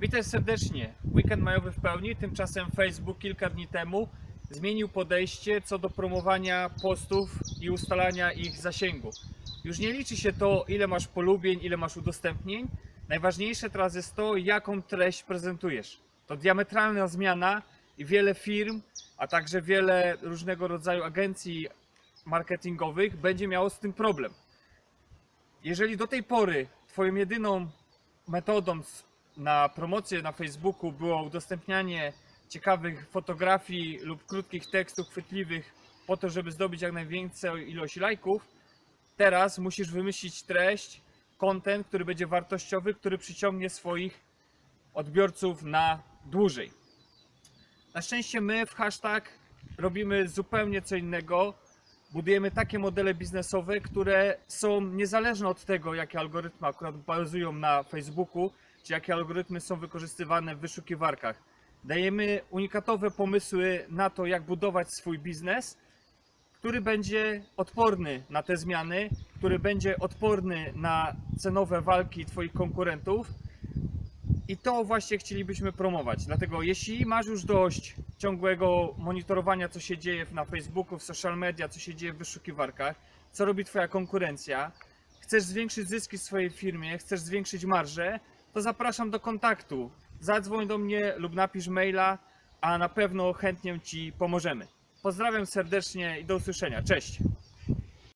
Witaj serdecznie. Weekend majowy w pełni. Tymczasem Facebook kilka dni temu zmienił podejście co do promowania postów i ustalania ich zasięgu. Już nie liczy się to, ile masz polubień, ile masz udostępnień. Najważniejsze teraz jest to, jaką treść prezentujesz. To diametralna zmiana i wiele firm, a także wiele różnego rodzaju agencji marketingowych będzie miało z tym problem. Jeżeli do tej pory Twoją jedyną metodą na promocję na Facebooku było udostępnianie ciekawych fotografii lub krótkich tekstów chwytliwych po to, żeby zdobyć jak największą ilość lajków, teraz musisz wymyślić treść, content, który będzie wartościowy, który przyciągnie swoich odbiorców na dłużej. Na szczęście my w hashtag robimy zupełnie co innego. Budujemy takie modele biznesowe, które są niezależne od tego, jakie algorytmy akurat bazują na Facebooku, czy jakie algorytmy są wykorzystywane w wyszukiwarkach. Dajemy unikatowe pomysły na to, jak budować swój biznes, który będzie odporny na te zmiany, który będzie odporny na cenowe walki Twoich konkurentów. I to właśnie chcielibyśmy promować. Dlatego, jeśli masz już dość ciągłego monitorowania, co się dzieje na Facebooku, w social media, co się dzieje w wyszukiwarkach, co robi Twoja konkurencja, chcesz zwiększyć zyski w swojej firmie, chcesz zwiększyć marżę, to zapraszam do kontaktu. Zadzwoń do mnie lub napisz maila, a na pewno chętnie Ci pomożemy. Pozdrawiam serdecznie i do usłyszenia. Cześć!